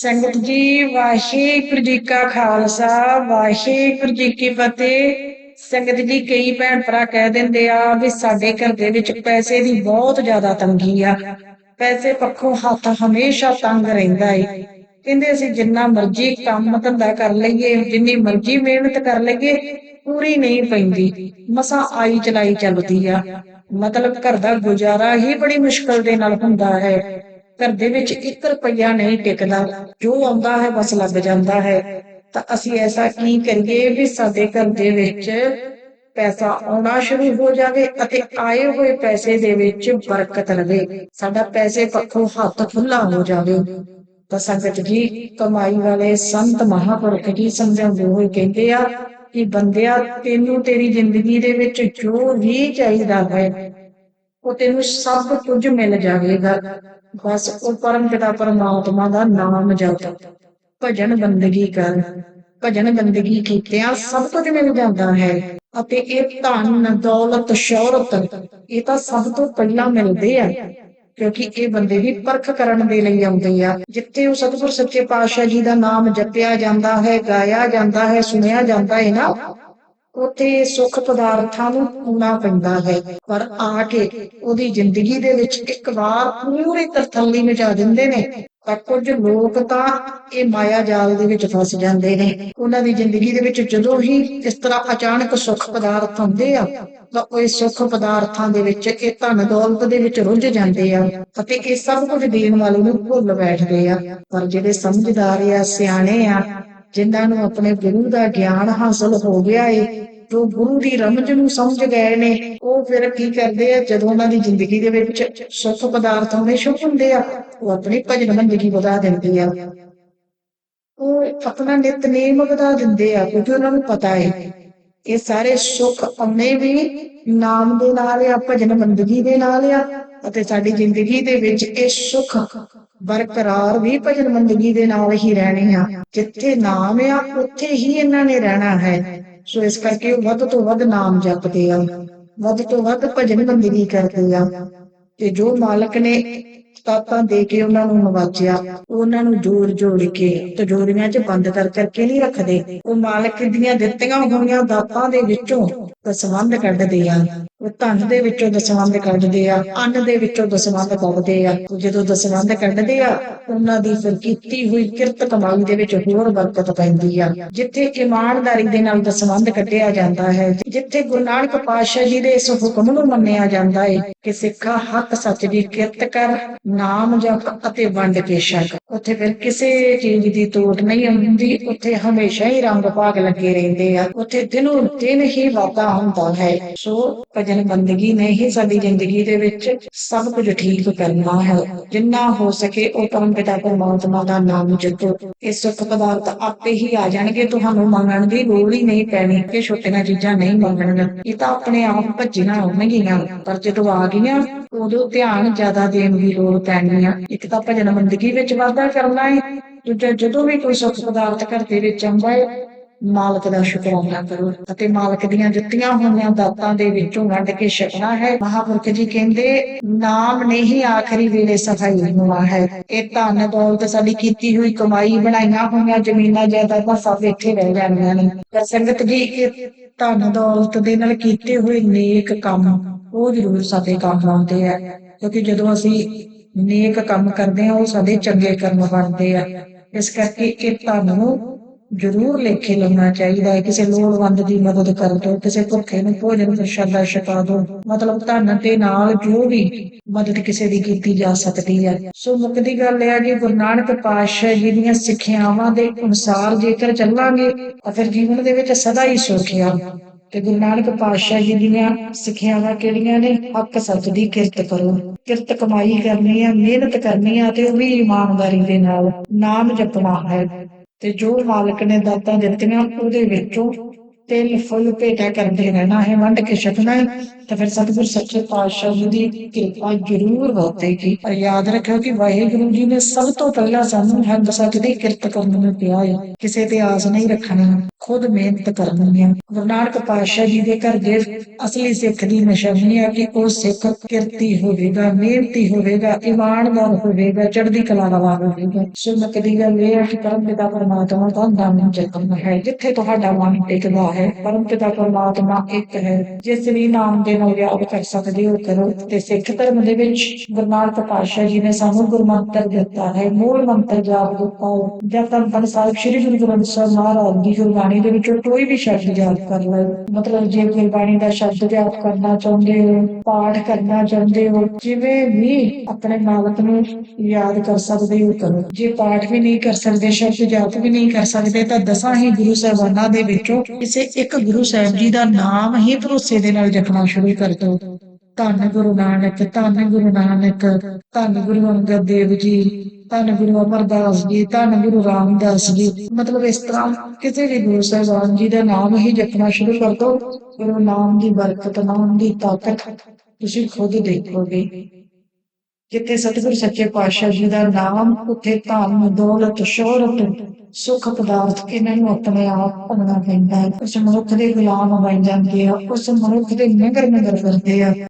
ਸੰਗਤ ਜੀ, ਵਾਹਿਗੁਰੂ ਜੀ ਕਾ ਖਾਲਸਾ, ਵਾਹਿਗੁਰੂ ਜੀ ਕੀ ਫਤਿਹ। ਸੰਗਤ ਜੀ, ਕਈ ਭੈਣ ਭਰਾ ਕਹਿ ਦਿੰਦੇ ਆ ਵੀ ਸਾਡੇ ਘਰ ਦੇ ਵਿੱਚ ਪੈਸੇ ਦੀ ਬਹੁਤ ਜ਼ਿਆਦਾ ਤੰਗੀ ਆ। ਪੈਸੇ ਪੱਖੋਂ ਹੱਥ ਹਮੇਸ਼ਾ ਤੰਗ ਰਹਿੰਦਾ ਏ। ਕਹਿੰਦੇ ਅਸੀਂ ਜਿੰਨਾ ਮਰਜ਼ੀ ਕੰਮ ਧੰਦਾ ਕਰ ਲਈਏ, ਜਿੰਨੀ ਮਰਜ਼ੀ ਮਿਹਨਤ ਕਰ ਲਈਏ, ਪੂਰੀ ਨਹੀਂ ਪੈਂਦੀ। ਮਸਾਂ ਆਈ ਚਲਾਈ ਚੱਲਦੀ ਆ। ਮਤਲਬ ਘਰ ਦਾ ਗੁਜ਼ਾਰਾ ਹੀ ਬੜੀ ਮੁਸ਼ਕਲ ਦੇ ਨਾਲ ਹੁੰਦਾ ਹੈ। ਘਰ ਦੇ ਵਿੱਚ ਇੱਕ ਰੁਪਈਆ ਨਹੀਂ ਟਿਕਦਾ। ਜੋ ਆਉਂਦਾ ਹੈ ਬਸ ਲੱਗ ਜਾਂਦਾ ਹੈ। ਤਾਂ ਅਸੀਂ ਐਸਾ ਕੀ ਕਰੀਏ ਵੀ ਸਾਡੇ ਘਰ ਦੇ ਵਿੱਚ ਪੈਸਾ ਆਉਣਾ ਸ਼ੁਰੂ ਹੋ ਜਾਵੇ ਅਤੇ ਆਏ ਹੋਏ ਪੈਸੇ ਦੇ ਵਿੱਚ ਬਰਕਤ ਰਵੇ। ਸਾਡਾ ਪੈਸੇ ਪੱਖੋਂ ਹੱਥ ਖੁੱਲਾ ਹੋ ਜਾਵੇ। ਤਾਂ ਸੰਗਤ ਜੀ, ਕਮਾਈ ਵਾਲੇ ਸੰਤ ਮਹਾਪੁਰਖ ਜੀ ਸਮਝਾਉਂਦੇ ਹੋਏ ਕਹਿੰਦੇ ਆ ਕਿ ਬੰਦਿਆ, ਤੈਨੂੰ ਤੇਰੀ ਜ਼ਿੰਦਗੀ ਦੇ ਵਿੱਚ ਜੋ ਵੀ ਚਾਹੀਦਾ ਹੈ ਉਹ ਤੈਨੂੰ ਸਭ ਕੁਝ ਮਿਲ ਜਾਵੇਗਾ। ਬਸ ਉਹ ਪਰਮ ਪਿਤਾ ਪਰਮਾਤਮਾ ਦਾ ਨਾਮ ਜਪ। ਭਜਨ ਬੰਦਗੀ ਕਰ। ਭਜਨ ਬੰਦਗੀ ਕੀਤਿਆਂ ਸਭ ਕੁਝ ਮਿਲ ਜਾਂਦਾ ਹੈ ਅਤੇ ਇਹ ਧਨ, ਦੌਲਤ, ਸ਼ੌਹਰਤ, ਇਹ ਤਾਂ ਸਭ ਤੋਂ ਪਹਿਲਾਂ ਮਿਲਦੇ ਆ, ਕਿਉਂਕਿ ਇਹ ਬੰਦੇ ਦੀ ਪਰਖ ਕਰਨ ਦੇ ਲਈ ਆਉਂਦੇ ਆ। ਜਿੱਥੇ ਉਹ ਸਤਿਗੁਰ ਸੱਚੇ ਪਾਤਸ਼ਾਹ ਜੀ ਦਾ ਨਾਮ ਜਪਿਆ ਜਾਂਦਾ ਹੈ, ਗਾਇਆ ਜਾਂਦਾ ਹੈ, ਸੁਣਿਆ ਜਾਂਦਾ ਹੈ ਨਾ ਉੱਥੇ ਸੁੱਖ ਪਦਾਰਥਾਂ ਨੂੰ ਪੂਣਾ ਪੈਂਦਾ ਹੈ। ਪਰ ਆ ਕੇ ਉਹਦੀ ਜ਼ਿੰਦਗੀ ਦੇ ਵਿੱਚ ਇੱਕ ਵਾਰ ਪੂਰੀ ਤਰਥੱਲੀ ਮਚਾ ਦਿੰਦੇ ਨੇ, ਤਾਂ ਕੁਝ ਲੋਕ ਤਾਂ ਇਹ ਮਾਇਆ ਜਾਲ ਦੇ ਵਿੱਚ ਫਸ ਜਾਂਦੇ ਨੇ। ਉਹਨਾਂ ਦੀ ਜ਼ਿੰਦਗੀ ਦੇ ਵਿੱਚ ਜਦੋਂ ਹੀ ਇਸ ਤਰ੍ਹਾਂ ਅਚਾਨਕ ਸੁੱਖ ਪਦਾਰਥ ਹੁੰਦੇ ਆ, ਤਾਂ ਉਹ ਇਸ ਸੁੱਖ ਪਦਾਰਥਾਂ ਦੇ ਵਿੱਚ, ਇਹ ਧਨ ਦੌਲਤ ਦੇ ਵਿੱਚ ਰੁੱਝ ਜਾਂਦੇ ਆ ਅਤੇ ਇਹ ਸਭ ਕੁਝ ਦੇਣ ਵਾਲੇ ਨੂੰ ਭੁੱਲ ਬੈਠਦੇ ਆ। ਪਰ ਜਿਹੜੇ ਸਮਝਦਾਰ ਆ, ਸਿਆਣੇ ਆ ਜਿਨ੍ਹਾਂ ਨੂੰ ਆਪਣੇ ਗੁਰੂ ਦਾ ਗਿਆਨ ਹਾਸਲ ਹੋ ਗਿਆ ਏ, ਜੋ ਗੁਰੂ ਦੀ ਰਮਜ ਨੂੰ ਸਮਝ ਗਏ ਨੇ, ਉਹ ਫਿਰ ਕੀ ਕਰਦੇ ਆ? ਜਦੋਂ ਉਹਨਾਂ ਦੀ ਜ਼ਿੰਦਗੀ ਦੇ ਵਿੱਚ ਸੁੱਖ ਪਦਾਰਥ ਆਉਣੇ ਸ਼ੁਰੂ ਹੁੰਦੇ ਆ, ਉਹ ਆਪਣੀ ਭਜਨ ਬੰਦਗੀ ਵਧਾ ਦਿੰਦੇ ਆ। ਉਹ ਆਪਣਾ ਨਿਤਨੇਮ ਵਧਾ ਦਿੰਦੇ ਆ, ਕਿਉਂਕਿ ਉਹਨਾਂ ਨੂੰ ਪਤਾ ਹੈ ਇਹ ਸਾਰੇ ਸੁੱਖ ਆਉਣੇ ਵੀ ਨਾਮ ਦੇ ਨਾਲ ਆ, ਭਜਨ ਬੰਦਗੀ ਦੇ ਨਾਲ ਆ, ਅਤੇ ਸਾਡੀ ਜ਼ਿੰਦਗੀ ਦੇ ਵਿੱਚ ਇਹ ਸੁੱਖ ਬਰਕਰਾਰ ਵੀ ਭਜਨ ਬੰਦਗੀ ਦੇ ਨਾਲ ਹੀ ਰਹਿਣੇ ਆ। ਜਿੱਥੇ ਨਾਮ ਆ, ਉੱਥੇ ਹੀ ਇਹਨਾਂ ਨੇ ਰਹਿਣਾ ਹੈ। ਸੋ ਇਸ ਕਰਕੇ ਉਹ ਵੱਧ ਤੋਂ ਵੱਧ ਨਾਮ ਜਪਦੇ ਆ। ਵੱਧ ਤੋਂ ਵੱਧ ਭਜਨ ਬੰਦਗੀ ਕਰਦੇ ਆ। ਤੇ ਜੋ ਮਾਲਕ ਨੇ ਤਾਤਾਂ ਦੇ ਕੇ ਉਹਨਾਂ ਨੂੰ ਨਵਾਜਿਆ ਉਹਨਾਂ ਨੂੰ ਜੋੜ ਜੋੜ ਕੇ ਤਜੋਰੀਆਂ 'ਚ ਬੰਦ ਕਰ ਕਰਕੇ ਨਹੀਂ ਰੱਖਦੇ। ਉਹ ਮਾਲਕ ਦੀਆਂ ਦਿੱਤੀਆਂ ਹੋਈਆਂ ਦਾਤਾਂ ਦੇ ਵਿੱਚੋਂ ਸੰਬੰਧ ਕੱਢਦੇ ਆ। ਉਹ ਧਨ ਦੇ ਵਿੱਚੋਂ ਦਸਵੰਧ ਕੱਢਦੇ ਆ, ਅੰਨ ਦੇ ਵਿੱਚੋਂ ਦਸਵੰਧ ਕੱਢਦੇ ਆ। ਉਹ ਜਦੋਂ ਦਸਵੰਧ ਕੱਢਦੇ ਆ, ਉਹਨਾਂ ਦੀ ਫਿਰ ਕੀਤੀ ਹੋਈ ਕਿਰਤ ਕਮਾਈ ਦੇ ਵਿੱਚ ਹੋਰ ਬਰਕਤ ਪੈਂਦੀ ਆ। ਜਿੱਥੇ ਇਮਾਨਦਾਰੀ ਦੇ ਨਾਲ ਦਸਵੰਧ ਕੱਢਿਆ ਜਾਂਦਾ ਹੈ, ਜਿੱਥੇ ਗੁਰੂ ਨਾਨਕ ਪਾਤਸ਼ਾਹ ਜੀ ਦੇ ਇਸ ਹੁਕਮ ਨੂੰ ਮੰਨਿਆ ਜਾਂਦਾ ਹੈ ਕਿ ਸਿੱਖਾ ਹੱਕ ਸੱਚ ਦੀ ਕਿਰਤ ਕਰ, ਨਾਮ ਜਪ ਅਤੇ ਵੰਡ ਕੇ ਛਕ ਉੱਥੇ ਫਿਰ ਕਿਸੇ ਚੀਜ਼ ਦੀ ਤੋੜ ਨਹੀਂ ਹੁੰਦੀ, ਉੱਥੇ ਹਮੇਸ਼ਾ ਹੀ ਰੰਗ ਭਾਗ ਲੱਗੇ ਰਹਿੰਦੇ ਆ। ਉੱਥੇ ਦਿਨੋਂ ਦਿਨ ਹੀ ਵਾਧਾ ਹੁੰਦਾ ਹੈ। ਸੋ ਭਜਨ ਬੰਦਗੀ ਨੇ ਹੀ ਸਾਡੀ ਜ਼ਿੰਦਗੀ ਦੇ ਵਿੱਚ। ਸਭ ਕੁਝ ਠੀਕ ਕਰਨਾ ਹੈ। ਜਿੰਨਾ ਹੋ ਸਕੇ ਉਹ ਪਰਮ ਪਿਤਾ ਪਰਮਾਤਮਾ ਦਾ ਨਾਮ ਜਪੋ। ਇਹ ਸੁੱਖ ਪਦਾਰਥ ਆਪੇ ਹੀ ਆ ਜਾਣਗੇ। ਤੁਹਾਨੂੰ ਮੰਗਣ ਦੀ ਲੋੜ ਹੀ ਨਹੀਂ ਪੈਣੀ ਕਿ ਛੋਟੀਆਂ ਚੀਜ਼ਾਂ ਨਹੀਂ ਮੰਗਣੀਆਂ ਇਹ ਤਾਂ ਆਪਣੇ ਆਪ ਭੱਜੀਆਂ ਆਉਣਗੀਆਂ। ਪਰ ਜਦੋਂ ਆ ਗਈਆਂ, ਉਦੋਂ ਧਿਆਨ ਜ਼ਿਆਦਾ ਦੇਣ ਦੀ ਲੋੜ ਪੈਣੀ ਆ ਇੱਕ ਤਾਂ ਭਜਨ ਬੰਦਗੀ ਵਿੱਚ ਵਾਧਾ ਕਰਨਾ ਹੈ। ਦੂਜਾ, ਜਦੋਂ ਵੀ ਕੋਈ ਸੁੱਖ ਪਦਾਰਥ ਘਰ ਦੇ ਵਿੱਚ ਆਉਂਦਾ ਹੈ ਮਾਲਕ ਦਾ ਸ਼ੁਕਰਾਨਾ ਕਰੋ। ਅਤੇ ਮਾਲਕ ਦੀਆਂ ਦਿੱਤੀਆਂ ਹੋਈਆਂ ਦਾਤਾਂ ਦੇ ਵਿੱਚੋਂ ਵੰਡ ਕੇ ਛਕਣਾ ਹੈ। ਮਹਾਪੁਰਖ ਜੀ ਕਹਿੰਦੇ, ਨਾਮ ਨਹੀਂ ਆਖਰੀ ਵੇਲੇ ਸਫ਼ਾਈ ਹੋਣਾ ਹੈ। ਇਹ ਧਨ ਦੌਲਤ ਸਾਡੀ ਕੀਤੀ ਹੋਈ ਕਮਾਈ ਬਣਾਈਆਂ ਹੋਈਆਂ ਜ਼ਮੀਨਾਂ ਜਾਇਦਾਦਾਂ ਸਭ ਇੱਥੇ ਰਹਿ ਜਾਣੀਆਂ ਨੇ। ਪਰ ਸੰਗਤ ਜੀ, ਇਹ ਧਨ ਦੌਲਤ ਦੇ ਨਾਲ ਕੀਤੇ ਹੋਏ ਨੇਕ ਕੰਮ ਉਹ ਜ਼ਰੂਰ ਸਾਡੇ ਕੰਮ ਆਉਂਦੇ ਆ। ਕਿਉਂਕਿ ਜਦੋਂ ਅਸੀਂ ਨੇਕ ਕੰਮ ਕਰਦੇ ਆ ਉਹ ਸਾਡੇ ਚੰਗੇ ਕਰਮ ਬਣਦੇ ਆ। ਇਸ ਕਰਕੇ ਇਹ ਧਨ ਨੂੰ ਜ਼ਰੂਰ ਲੇਖੇ ਲਾਉਣਾ ਚਾਹੀਦਾ ਹੈ। ਕਿਸੇ ਲੋੜਵੰਦ ਦੀ ਮਦਦ ਕਰ ਦਿਓ, ਕਿਸੇ ਭੁੱਖੇ ਨੂੰ ਭੋਜਨ ਪ੍ਰਸ਼ਾਦਾ ਛਕਾ ਦਿਓ। ਮਤਲਬ ਧਨ ਦੇ ਨਾਲ ਜੋ ਵੀ ਮਦਦ ਕਿਸੇ ਦੀ ਕੀਤੀ ਜਾ ਸਕਦੀ ਹੈ। ਸੋ ਮੁੱਕਦੀ ਗੱਲ ਇਹ ਹੈ ਕਿ ਗੁਰੂ ਨਾਨਕ ਪਾਤਸ਼ਾਹ ਜੀ ਦੀਆਂ ਸਿੱਖਿਆਵਾਂ ਦੇ ਅਨੁਸਾਰ ਜੇਕਰ ਚੱਲਾਂਗੇ, ਤਾਂ ਫਿਰ ਜੀਵਨ ਦੇ ਵਿੱਚ ਸਦਾ ਹੀ ਸੁੱਖ ਆ। ਤੇ ਗੁਰੂ ਨਾਨਕ ਪਾਤਸ਼ਾਹ ਜੀ ਦੀਆਂ ਸਿੱਖਿਆਵਾਂ ਕਿਹੜੀਆਂ ਨੇ? ਹੱਕ ਸੱਚ ਦੀ ਕਿਰਤ ਕਰੋ। ਕਿਰਤ ਕਮਾਈ ਕਰਨੀ ਆ ਮਿਹਨਤ ਕਰਨੀ ਆ ਤੇ ਉਹ ਵੀ ਇਮਾਨਦਾਰੀ ਦੇ ਨਾਲ ਨਾਮ ਜਪਣਾ ਹੈ। ਤੇ ਜੋ ਮਾਲਕ ਨੇ ਦਾਤਾਂ ਦਿੱਤੀਆਂ ਉਹਦੇ ਵਿੱਚੋਂ ਤਿਲ ਫੁੱਲ ਭੇਟਾ ਕਰਦੇ ਰਹਿਣਾ ਹੈ, ਵੰਡ ਕੇ ਛਕਣਾ ਹੈ। ਤਾਂ ਫਿਰ ਸਤਿਗੁਰ ਸੱਚੇ ਪਾਤਸ਼ਾਹ ਜੀ ਦੀ ਕਿਰਪਾ ਜ਼ਰੂਰ ਹੋਵੇਗੀ। ਪਰ ਯਾਦ ਰੱਖਿਓ ਕਿ ਵਾਹਿਗੁਰੂ ਜੀ ਨੇ ਸਭ ਤੋਂ ਪਹਿਲਾਂ ਸਾਨੂੰ ਹੰਗ ਸੱਚ ਦੀ ਕਿਰਤ ਕਰਨ ਨੂੰ ਕਿਹਾ ਹੈ ਕਿਸੇ ਤੇ ਆਸ ਨਹੀਂ ਰੱਖਣੀ। ਖੁਦ ਮਿਹਨਤ ਕਰਨੀ ਹੈ ਗੁਰੂ ਨਾਨਕ ਪਾਤਸ਼ਾਹ ਜੀ ਦੇ ਘਰ ਦੇ ਅਸਲੀ ਸਿੱਖ ਦੀ ਨਿਸ਼ਾਨੀ ਹੈ ਕਿ ਉਹ ਸਿੱਖ ਕਿਰਤੀ ਹੋਵੇਗਾ, ਮਿਹਨਤੀ ਹੋਵੇਗਾ, ਇਮਾਨਦਾਰ ਹੋਵੇਗਾ, ਚੜ੍ਹਦੀ ਕਲਾ ਵਾਲਾ ਹੋਵੇਗਾ। ਸੁਨਤ ਦੀ ਗੱਲ ਇਹ ਹੈ ਕਿ ਪਰਮ ਪਿਤਾ ਪਰਮਾਤਮਾ ਦਾ ਨਾਮ ਜਪਣ ਹੈ। ਜਿੱਥੇ ਤੁਹਾਡਾ ਮਨ ਟਿਕਦਾ ਹੈ ਪਰਮ ਪਿਤਾ ਪਰਮਾਤਮਾ ਇੱਕ ਹੈ। ਜਿਸ ਵੀ ਨਾਮ ਦੇ ਨਾਲ ਯਾਦ ਕਰ ਸਕਦੇ ਹੋ, ਕਰੋ। ਤੇ ਸਿੱਖ ਧਰਮ ਦੇ ਵਿੱਚ ਗੁਰੂ ਨਾਨਕ ਪਾਤਸ਼ਾਹ ਜੀ ਨੇ ਸਾਨੂੰ ਗੁਰਮੰਤਰ ਦਿੱਤਾ ਹੈ। ਮੂਲ ਮੰਤਰ ਜਾਪ ਦਿੱਤਾ ਹੈ। ਜਦ ਤੱਕ ਬਨ ਸਾਹਿਬ ਸ੍ਰੀ ਗੁਰੂ ਗ੍ਰੰਥ ਸਾਹਿਬ ਮਹਾਰਾਜ ਦੀ ਗੁਰਬਾਣੀ ਦੇ ਵਿੱਚੋਂ ਕੋਈ ਵੀ ਸ਼ਬਦ ਯਾਦ ਕਰ ਲਓ ਮਤਲਬ ਜੇ ਗੁਰਬਾਣੀ ਦਾ ਸ਼ਬਦ ਯਾਦ ਕਰਨਾ ਚਾਹੁੰਦੇ ਹੋ, ਪਾਠ ਕਰਨਾ ਚਾਹੁੰਦੇ ਹੋ, ਜਿਵੇਂ ਵੀ ਆਪਣੇ ਮਾਲਕ ਨੂੰ ਯਾਦ ਕਰ ਸਕਦੇ ਹੋ ਕਰੋ। ਜੇ ਪਾਠ ਵੀ ਨਹੀਂ ਕਰ ਸਕਦੇ, ਸ਼ਬਦ ਜਾਪ ਵੀ ਨਹੀਂ ਕਰ ਸਕਦੇ, ਤਾਂ ਦਸਾਂ ਹੀ ਗੁਰੂ ਸਾਹਿਬਾਨਾਂ ਦੇ ਵਿੱਚੋਂ ਕਿਸੇ ਇੱਕ ਗੁਰੂ ਸਾਹਿਬ ਜੀ ਦਾ ਨਾਮ ਹੀ ਭਰੋਸੇ ਦੇ ਨਾਲ ਜਪਣਾ ਸ਼ੁਰੂ ਕਰ ਦਿਓ ਧੰਨ ਗੁਰੂ ਨਾਨਕ, ਧੰਨ ਗੁਰੂ ਨਾਨਕ, ਧੰਨ ਗੁਰੂ ਅੰਗਦ ਦੇਵ ਜੀ। ਧੰਨ ਗੁਰੂ ਅਮਰਦਾਸ ਜੀ ਧੰਨ ਗੁਰੂ ਰਾਮਦਾਸ ਜੀ। ਮਤਲਬ ਇਸ ਤਰ੍ਹਾਂ ਕਿਸੇ ਵੀ ਗੁਰੂ ਸਾਹਿਬਾਨ ਜੀ ਦਾ ਨਾਮ ਹੀ ਜਪਣਾ ਸ਼ੁਰੂ ਕਰ ਦਿਓ ਗੁਰੂ ਨਾਮ ਦੀ ਬਰਕਤ, ਨਾਮ ਦੀ ਤਾਕਤ ਤੁਸੀਂ ਖੁਦ ਦੇਖੋਗੇ। ਜਿੱਥੇ ਸਤਿਗੁਰ ਸੱਚੇ ਪਾਤਸ਼ਾਹ ਜੀ ਦਾ ਨਾਮ, ਉੱਥੇ ਧਨ, ਦੌਲਤ, ਸ਼ੋਹਰਤ, ਸੁਖ ਪਦਾਰਥ ਇਹਨਾਂ ਨੂੰ ਆਪਣੇ ਆਪ ਭੰਗਣਾ ਪੈਂਦਾ ਹੈ। ਉਸ ਮਨੁੱਖ ਦੇ ਗੁਲਾਮ ਬਣ ਜਾਂਦੇ ਆ, ਉਸ ਮਨੁੱਖ ਦੇ ਨਗਰ ਨਗਰ ਕਰਦੇ ਆ।